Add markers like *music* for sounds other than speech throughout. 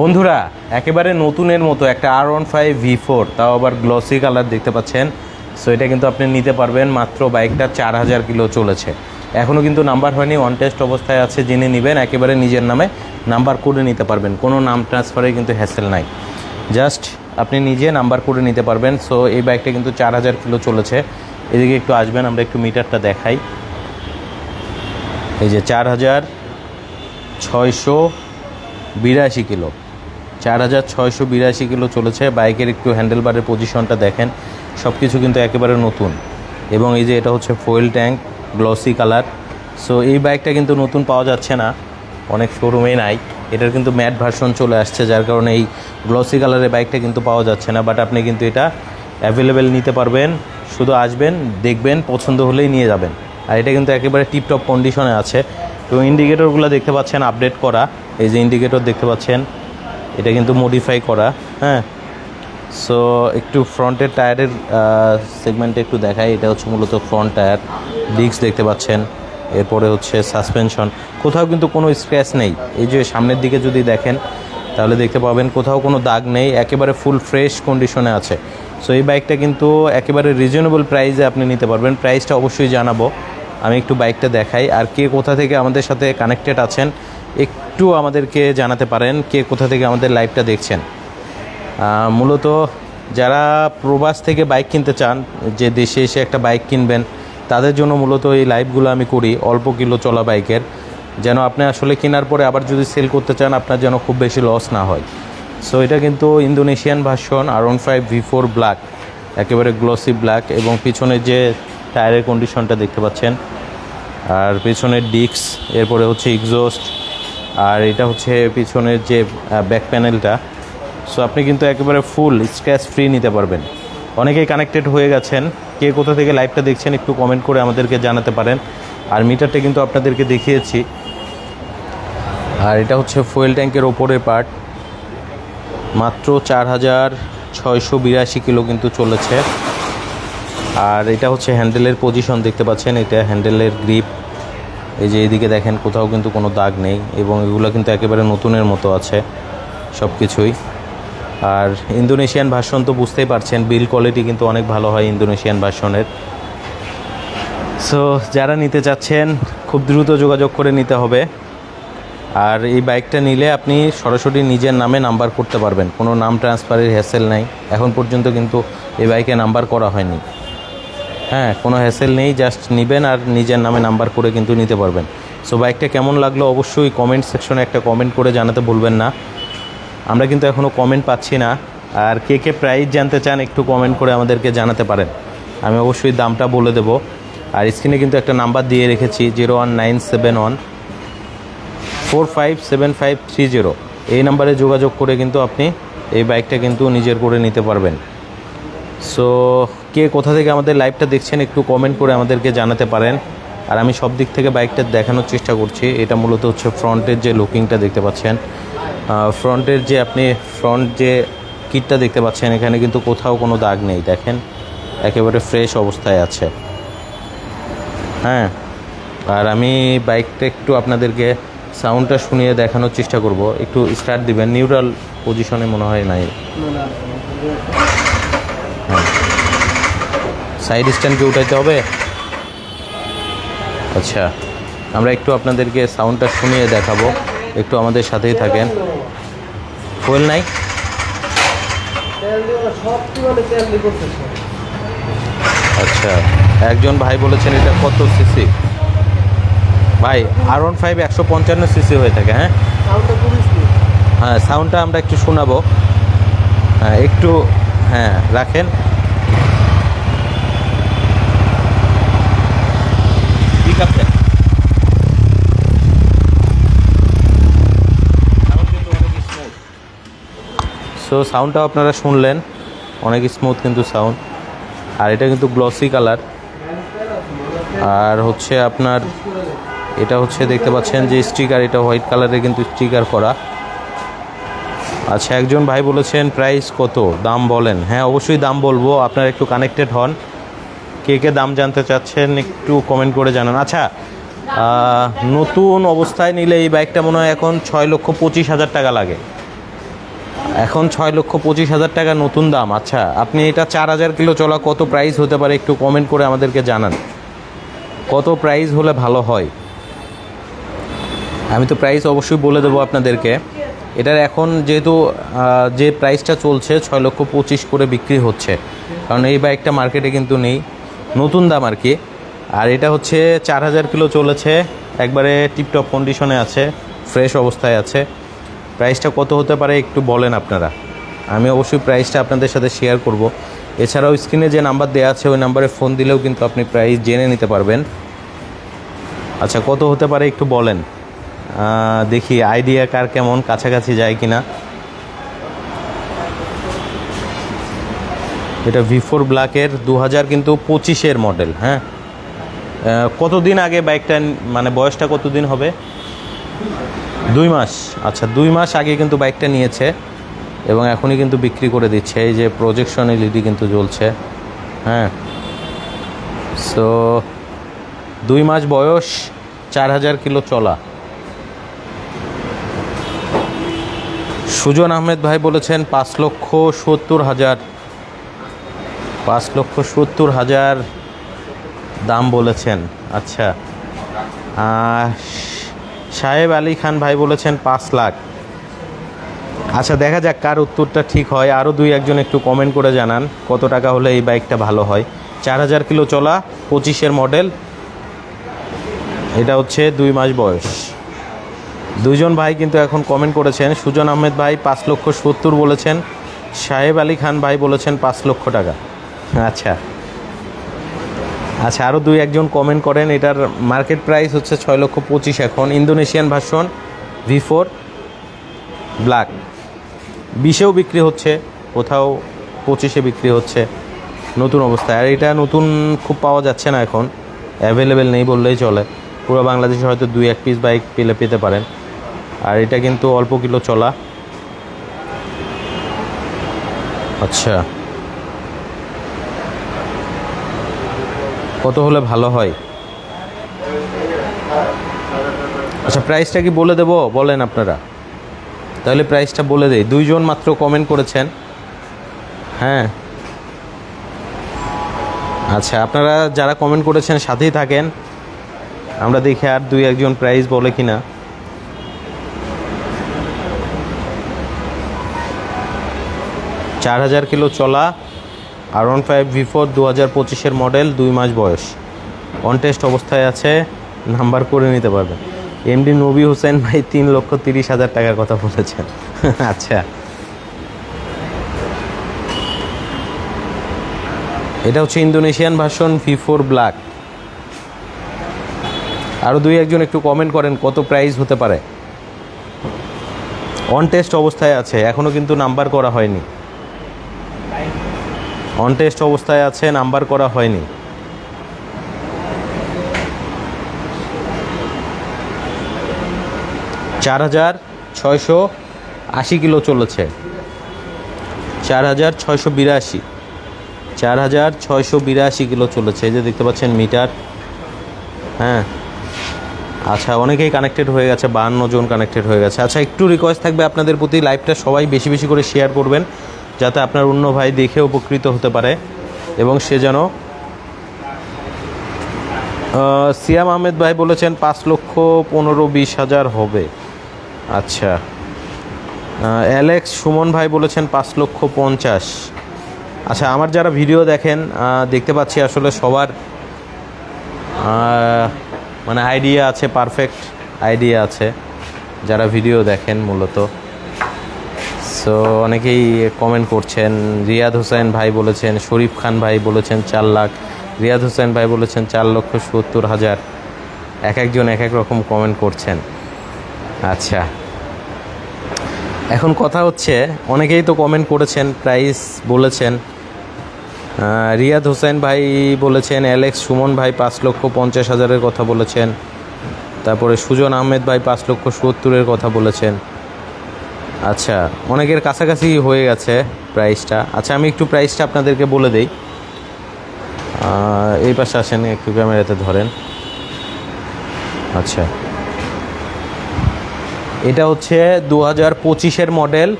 বন্ধুরা, একেবারে নতুনের মতো একটা R one five V four তাও আবার গ্লসি কালার দেখতে পাচ্ছেন। সো এটা কিন্তু আপনি নিতে পারবেন, মাত্র বাইকটা চার হাজার কিলো চলেছে। এখনও কিন্তু নাম্বার হয়নি অন টেস্ট অবস্থায় আছে যিনি নেবেন, একেবারে নিজের নামে নাম্বার করে নিতে পারবেন। কোনো নাম ট্রান্সফারে কিন্তু হ্যাসেল নাই। জাস্ট আপনি নিজে নাম্বার করে নিতে পারবেন। সো এই বাইকটা কিন্তু চার হাজার কিলো চলেছে। এদিকে একটু আসবেন, আমরা একটু মিটারটা দেখাই। এই যে চার হাজার ছয়শো বিরাশি কিলো। চার হাজার ছয়শো বিরাশি কিলো চলেছে। বাইকের একটু হ্যান্ডেলবারের পজিশনটা দেখেন। সব কিছু কিন্তু একেবারে নতুন। এবং এই যে এটা হচ্ছে foil tank glossy colour so এই বাইকটা কিন্তু নতুন পাওয়া যাচ্ছে না। অনেক শোরুমে নাই। এটার কিন্তু ম্যাট ভার্সন চলে আসছে, যার কারণে এই গ্লসি কালারের বাইকটা কিন্তু পাওয়া যাচ্ছে না। বাট আপনি কিন্তু এটা অ্যাভেলেবেল নিতে পারবেন। শুধু আসবেন, দেখবেন, পছন্দ হলেই নিয়ে যাবেন। আর এটা কিন্তু একেবারে টিপটপ কন্ডিশনে আছে। তো ইন্ডিকেটরগুলো দেখতে পাচ্ছেন আপডেট করা। এই যে ইন্ডিকেটর দেখতে পাচ্ছেন এটা কিন্তু মডিফাই করা হ্যাঁ? সো একটু ফ্রন্টের টায়ারের সেগমেন্টে একটু দেখাই। এটা হচ্ছে মূলত ফ্রন্ট টায়ার ডিস্ক দেখতে পাচ্ছেন। এরপরে হচ্ছে সাসপেনশন কোথাও কিন্তু কোনো স্ক্র্যাচ নেই। এই যে সামনের দিকে যদি দেখেন, তাহলে দেখতে পাবেন কোথাও কোনো দাগ নেই। একেবারে ফুল ফ্রেশ কন্ডিশনে আছে। সো এই বাইকটা কিন্তু একেবারে রিজনেবল প্রাইসে আপনি নিতে পারবেন। প্রাইসটা অবশ্যই জানাব। আমি একটু বাইকটা দেখাই। আর কে কোথা থেকে আমাদের সাথে কানেক্টেড আছেন একটু আমাদেরকে জানাতে পারেন কে কোথা থেকে আমাদের লাইভটা দেখছেন। মূলত যারা প্রবাস থেকে বাইক কিনতে চান, যে দেশে এসে একটা বাইক কিনবেন, তাদের জন্য মূলত এই লাইভগুলো আমি করি, অল্প কিলো চলা বাইকের যেন আপনি আসলে কেনার পরে আবার যদি সেল করতে চান, আপনার যেন খুব বেশি লস না হয়। সো এটা কিন্তু Indonesian version R one five V four black একেবারে গ্লসি ব্ল্যাক এবং পিছনের যে টায়ারের কন্ডিশনটা দেখতে পাচ্ছেন, আর পেছনের ডিস্ক এরপরে হচ্ছে এক্সস্ট আর এটা হচ্ছে পিছনের যে ব্যাক প্যানেলটা সো আপনি কিন্তু একেবারে ফুল স্ক্র্যাচ ফ্রি নিতে পারবেন। অনেকেই কানেক্টেড হয়ে গেছেন। কে কোথা থেকে লাইভটা দেখছেন, একটু কমেন্ট করে আমাদেরকে জানাতে পারেন। আর মিটারটা কিন্তু আপনাদেরকে দেখিয়েছি। আর এটা হচ্ছে ফুয়েল ট্যাঙ্কের ওপরের পার্ট মাত্র চার হাজার ছয়শো বিরাশি কিলো কিন্তু চলেছে। আর এটা হচ্ছে হ্যান্ডেলের পজিশন দেখতে পাচ্ছেন। এটা হ্যান্ডেলের গ্রিপ এই যে এদিকে দেখেন, কোথাও কিন্তু কোনো দাগ নেই এবং এগুলো কিন্তু একেবারে নতুনের মতো আছে সব কিছুই আর ইন্দোনেশিয়ান ভার্সন তো বুঝতেই পারছেন, বিল কোয়ালিটি কিন্তু অনেক ভালো হয় ইন্দোনেশিয়ান ভার্সনের সো যারা নিতে চাচ্ছেন, খুব দ্রুত যোগাযোগ করে নিতে হবে। আর এই বাইকটা নিলে আপনি সরাসরি নিজের নামে নাম্বার করতে পারবেন। কোনো নাম ট্রান্সফারের হ্যাসেল নাই। এখন পর্যন্ত কিন্তু এই বাইকে নাম্বার করা হয়নি। হ্যাঁ কোনো হ্যাসেল নেই জাস্ট নেবেন আর নিজের নামে নাম্বার করে কিন্তু নিতে পারবেন। সো বাইকটা কেমন লাগল অবশ্যই কমেন্ট সেকশনে একটা কমেন্ট করে জানাতে ভুলবেন না। আমরা কিন্তু এখনও কমেন্ট পাচ্ছি না। আর কে কে প্রাইস জানতে চান একটু কমেন্ট করে আমাদেরকে জানাতে পারেন। আমি অবশ্যই দামটা বলে দেবো। আর স্ক্রিনে কিন্তু একটা নাম্বার দিয়ে রেখেছি zero one nine seven one four five seven five three zero এই নাম্বারে যোগাযোগ করে কিন্তু আপনি এই বাইকটা কিন্তু নিজের করে নিতে পারবেন। সো কে কোথা থেকে আমাদের লাইভটা দেখছেন একটু কমেন্ট করে আমাদেরকে জানাতে পারেন। আর আমি সব দিক থেকে বাইকটা দেখানোর চেষ্টা করছি। এটা মূলত হচ্ছে ফ্রন্টের যে লুকিংটা দেখতে পাচ্ছেন। ফ্রন্টের যে আপনি ফ্রন্ট যে কিটটা দেখতে পাচ্ছেন, এখানে কিন্তু কোথাও কোনো দাগ নেই, দেখেন? একেবারে ফ্রেশ অবস্থায় আছে। হ্যাঁ? আর আমি বাইকটা একটু আপনাদেরকে সাউন্ডটা শুনিয়ে দেখানোর চেষ্টা করব। একটু স্টার্ট দিবেন। নিউট্রাল পজিশনে মনে হয় নাই। সাইড স্ট্যান্ডকে উঠাইতে হবে। আচ্ছা আমরা একটু আপনাদেরকে সাউন্ডটা শুনিয়ে দেখাবো। একটু আমাদের সাথেই থাকেন। ফুয়েল নাই? আচ্ছা একজন ভাই বলেছেন এটা কত সিসি? ভাই আর ওয়ান ফাইভ একশো পঞ্চান্ন সিসি হয়ে থাকে হ্যাঁ? হ্যাঁ সাউন্ডটা আমরা একটু শোনাবো। হ্যাঁ একটু হ্যাঁ রাখেন। সো সাউন্ডটাও আপনারা শুনলেন। অনেক স্মুথ কিন্তু সাউন্ড আর এটা কিন্তু গ্লসি কালার আর হচ্ছে আপনার, এটা হচ্ছে দেখতে পাচ্ছেন যে স্টিকার এটা হোয়াইট কালারে কিন্তু স্টিকার করা। আচ্ছা একজন ভাই বলেছেন প্রাইস কত? দাম বলেন। হ্যাঁ অবশ্যই দাম বলব। আপনারা একটু কানেক্টেড হন। কে কে দাম জানতে চাচ্ছেন, একটু কমেন্ট করে জানান। আচ্ছা নতুন অবস্থায় নিলে এই বাইকটা মনে হয় এখন ছয় লক্ষ পঁচিশ হাজার টাকা লাগে। এখন ছয় লক্ষ পঁচিশ হাজার টাকা নতুন দাম। আচ্ছা আপনি এটা চার হাজার কিলো চলা কত প্রাইস হতে পারে একটু কমেন্ট করে আমাদেরকে জানান। কত প্রাইস হলে ভালো হয়? আমি তো প্রাইস অবশ্যই বলে দেবো আপনাদেরকে। এটার এখন যেহেতু যে প্রাইসটা চলছে, ছয় লক্ষ পঁচিশ করে বিক্রি হচ্ছে। কারণ এই বাইকটা মার্কেটে কিন্তু নেই। নতুন দাম আর কি। আর এটা হচ্ছে চার হাজার কিলো চলেছে। একবারে টিপটপ কন্ডিশনে আছে ফ্রেশ অবস্থায় আছে। প্রাইসটা কত হতে পারে একটু বলেন আপনারা। আমি অবশ্যই প্রাইসটা আপনাদের সাথে শেয়ার করব। এছাড়াও স্ক্রিনে যে নাম্বার দেওয়া আছে, ওই নাম্বারে ফোন দিলেও কিন্তু আপনি প্রাইস জেনে নিতে পারবেন। আচ্ছা কত হতে পারে একটু বলেন। দেখি আইডিয়া কার কেমন, কাছাকাছি যায় কি না এটা ভি ফোর ব্ল্যাকের দু হাজার কিন্তু পঁচিশের মডেল হ্যাঁ? কতদিন আগে বাইকটা মানে বয়সটা কতদিন হবে? দুই মাস। আচ্ছা দুই মাস আগে কিন্তু বাইকটা নিয়েছে এবং এখনই কিন্তু বিক্রি করে দিচ্ছে। এই যে প্রজেকশন এলইডি কিন্তু জ্বলছে হ্যাঁ। সো দুই মাস বয়স, চার হাজার কিলো চলা। সুজন আহমেদ ভাই বলেছেন, পাঁচ লক্ষ সত্তর হাজার, পাঁচ লক্ষ সত্তর হাজার দাম বলেছেন। আচ্ছা সাহেব আলী খান ভাই বলেছেন পাঁচ লাখ। আচ্ছা দেখা যাক কার উত্তরটা ঠিক হয়। আরও দুই একজন একটু কমেন্ট করে জানান, কত টাকা হলে এই বাইকটা ভালো হয়। চার হাজার কিলো চলা, পঁচিশের মডেল এটা হচ্ছে দুই মাস বয়স। দুইজন ভাই কিন্তু এখন কমেন্ট করেছেন, সুজন আহমেদ ভাই পাঁচ লক্ষ সত্তর বলেছেন, সাহেব আলী খান ভাই বলেছেন পাঁচ লক্ষ টাকা। আচ্ছা। আচ্ছা আরও দুই একজন কমেন্ট করেন। এটার মার্কেট প্রাইস হচ্ছে ছয় লক্ষ পঁচিশ এখন। Indonesian version V four black বিশেও বিক্রি হচ্ছে, কোথাও পঁচিশে বিক্রি হচ্ছে। নতুন অবস্থায় আর এটা নতুন খুব পাওয়া যাচ্ছে না এখন। অ্যাভেলেবেল নেই বললেই চলে। পুরো বাংলাদেশে হয়তো দুই, এক পিস বাইক পেলে পেতে পারেন। আর এটা কিন্তু অল্প কিলো চলা। আচ্ছা। কত হলে ভালো হয়? আচ্ছা প্রাইসটা কি বলে দেবো? বলেন আপনারা। তাহলে প্রাইসটা বলে দেই। দুইজন মাত্র কমেন্ট করেছেন। হ্যাঁ। আচ্ছা আপনারা যারা কমেন্ট করেছেন, সাথেই থাকেন। আমরা দেখি আর দুই একজন প্রাইস বলে কি না চার হাজার কিলো চলা। R one five V four দু হাজার পঁচিশের মডেল দুই মাস বয়স। অন টেস্ট অবস্থায় আছে নাম্বার করে নিতে পারবেন। এমডি নবী হোসেন ভাই তিন লক্ষ তিরিশ হাজার টাকার কথা বলেছেন। *laughs* আচ্ছা। এটা হচ্ছে Indonesian version V four black আরও দুই একজন একটু কমেন্ট করেন, কত প্রাইস হতে পারে? অন টেস্ট অবস্থায় আছে এখনও কিন্তু নাম্বার করা হয়নি। অন টেস্ট অবস্থায় আছে, নাম্বার করা হয়নি। চার হাজার ছয়শো আশি কিলো চলেছে। চার হাজার ছয়শো বিরাশি। চার হাজার ছয়শো বিরাশি কিলো চলেছে। এই যে দেখতে পাচ্ছেন মিটার। হ্যাঁ। আচ্ছা অনেকেই কানেক্টেড হয়ে গেছে, বাহান্ন জন কানেক্টেড হয়ে গেছে। আচ্ছা একটু রিকোয়েস্ট থাকবে আপনাদের প্রতি। লাইভটা সবাই বেশি বেশি করে শেয়ার করবেন। যাতে আপনার অন্য ভাই দেখে উপকৃত হতে পারে এবং সে যেন সিয়াম আহমেদ ভাই বলেছেন পাঁচ লক্ষ পনেরো বিশ হাজার হবে। আচ্ছা। অ্যালেক্স সুমন ভাই বলেছেন পাঁচ লক্ষ পঞ্চাশ। আচ্ছা আমার যারা ভিডিও দেখেন দেখতে পাচ্ছি আসলে সবার মানে আইডিয়া আছে, পারফেক্ট আইডিয়া আছে, যারা ভিডিও দেখেন মূলত। সো অনেকেই কমেন্ট করছেন, রিয়াদ হোসেন ভাই বলেছেন, শরীফ খান ভাই বলেছেন চার লাখ। রিয়াদ হোসেন ভাই বলেছেন চার লক্ষ সত্তর হাজার। এক একজন এক এক রকম কমেন্ট করছেন। আচ্ছা। এখন কথা হচ্ছে, অনেকেই তো কমেন্ট করেছেন প্রাইস বলেছেন। রিয়াদ হোসেন ভাই বলেছেন অ্যালেক্স সুমন ভাই পাঁচ লক্ষ পঞ্চাশ হাজারের কথা বলেছেন। তারপরে সুজন আহমেদ ভাই পাঁচ লক্ষ সত্তরের কথা বলেছেন। আচ্ছা অনেকের কাছাকাছি হয়ে গেছে প্রাইসটা আচ্ছা আমি একটু প্রাইসটা আপনাদেরকে বলে দেই। এই পাশে আসেন, একটু ক্যামেরাতে ধরেন। আচ্ছা। এটা হচ্ছে দু হাজার পঁচিশের মডেল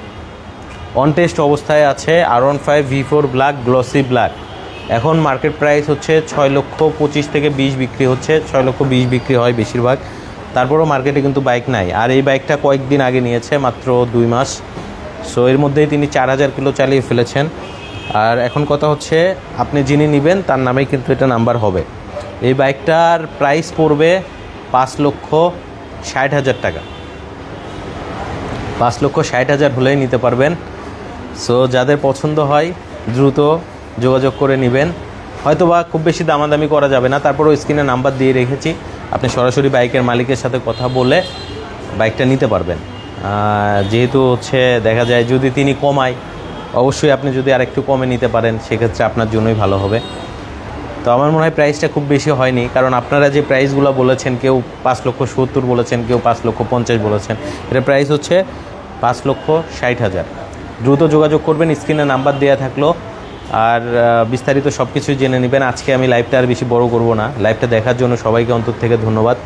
অন টেস্ট অবস্থায় আছে R one five V four black glossy black এখন মার্কেট প্রাইস হচ্ছে ছয় লক্ষ পঁচিশ থেকে বিশ বিক্রি হচ্ছে, ছয় লক্ষ বিশ বিক্রি হয় বেশিরভাগ। তারপরও মার্কেটে কিন্তু বাইক নাই। আর এই বাইকটা কয়েকদিন আগে নিয়েছে, মাত্র দুই মাস। সো এর মধ্যেই তিনি চার হাজার কিলো চালিয়ে ফেলেছেন। আর এখন কথা হচ্ছে, আপনি যিনি নেবেন, তার নামেই কিন্তু এটা নাম্বার হবে। এই বাইকটার প্রাইস পড়বে পাঁচ লক্ষ ষাট হাজার টাকা। পাঁচ লক্ষ ষাট হাজার হলেই নিতে পারবেন। সো যাদের পছন্দ হয়, দ্রুত যোগাযোগ করে নেবেন। হয়তো বা খুব বেশি দামাদামি করা যাবে না, তারপরও স্ক্রিনে নাম্বার দিয়ে রেখেছি। আপনি সরাসরি বাইকের মালিকের সাথে কথা বলে বাইকটা নিতে পারবেন। যেহেতু হচ্ছে দেখা যায় যদি তিনি কমায়, অবশ্যই আপনি যদি আরেকটু কমে নিতে পারেন, সেক্ষেত্রে আপনার জন্যই ভালো হবে। তো আমার মনে হয় প্রাইসটা খুব বেশি হয়নি, কারণ আপনারা যে প্রাইসগুলো বলেছেন, কেউ পাঁচ লক্ষ সত্তর বলেছেন, কেউ পাঁচ লক্ষ পঞ্চাশ বলেছেন এটা প্রাইস হচ্ছে পাঁচ লক্ষ ষাট হাজার। দ্রুত যোগাযোগ করবেন, স্ক্রিনে নাম্বার দেওয়া থাকল আর বিস্তারিত সব কিছুই জেনে নেবেন। আজকে আমি লাইভটা আর বেশি বড় করব না। লাইভটা দেখার জন্য সবাইকে অন্তর থেকে ধন্যবাদ।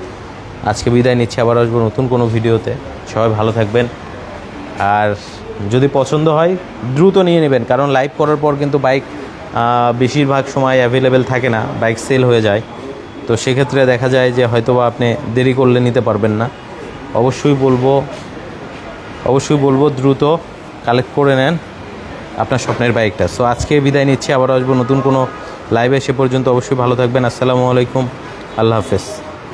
আজকে বিদায় নিচ্ছি, আবার আসব নতুন কোনো ভিডিওতে। সবাই ভালো থাকবেন। আর যদি পছন্দ হয়, দ্রুত নিয়ে নেবেন। কারণ লাইভ করার পর কিন্তু বাইক বেশিরভাগ সময় অ্যাভেলেবেল থাকে না। বাইক সেল হয়ে যায়। তো সেক্ষেত্রে দেখা যায় যে হয়তো বা আপনি দেরি করলে নিতে পারবেন না। অবশ্যই বলব অবশ্যই বলব দ্রুত কালেক্ট করে নেন। আপনার স্বপ্নের বাইকটা। সো আজকে বিদায় নিচ্ছি, আবার আসব নতুন কোনো লাইভে সে পর্যন্ত অবশ্যই ভালো থাকবেন। আসসালামু আলাইকুম, আল্লাহ হাফেজ।